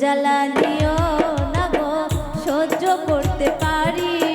জ্বালা দিও না গো সহ্য করতে পারি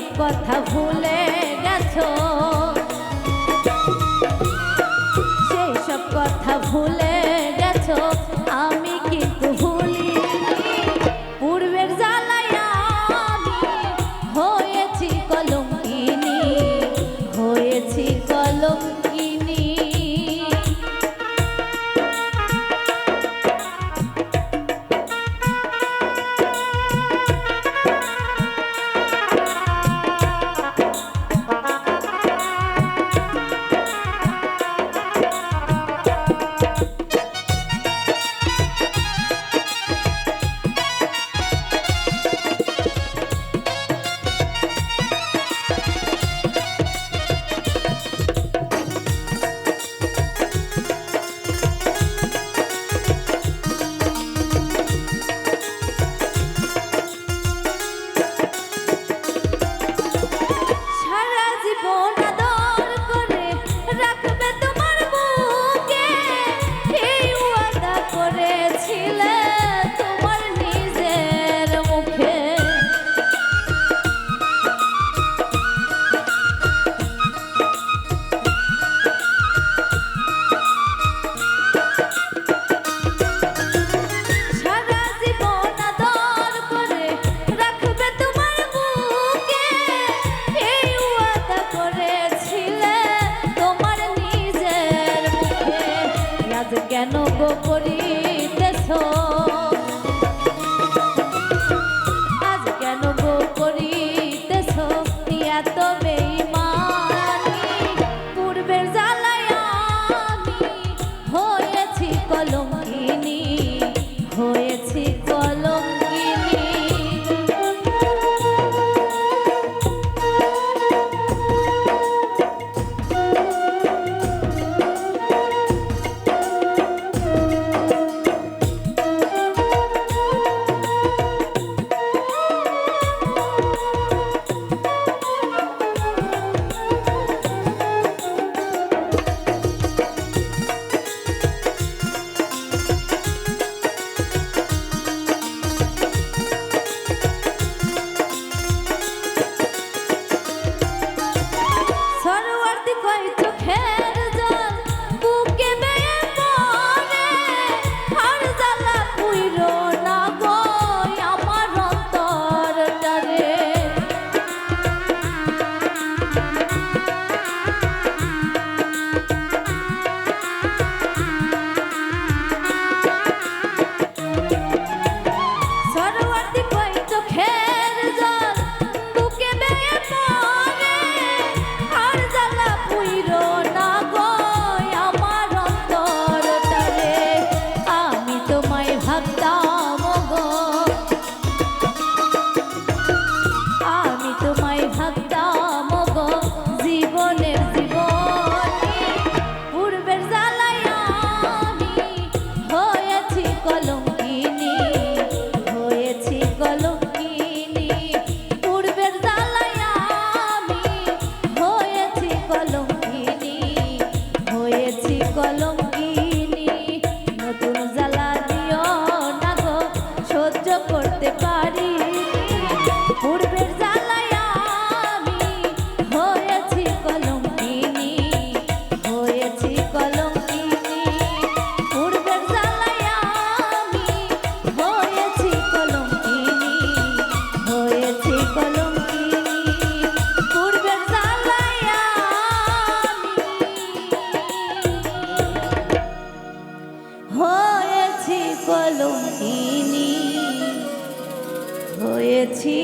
সব কথা ভুলে গেছো? সেই সব কথা ভুলে গেছো? গো করিতেছ আজ কেন গো করিতেছ এত বেইমানি। পূর্বের জ্বালায় আমি হয়েছি কলঙ্কিনী, হয়েছি কলঙ্ক হয়েছি কলঙ্কিনী হয়েছি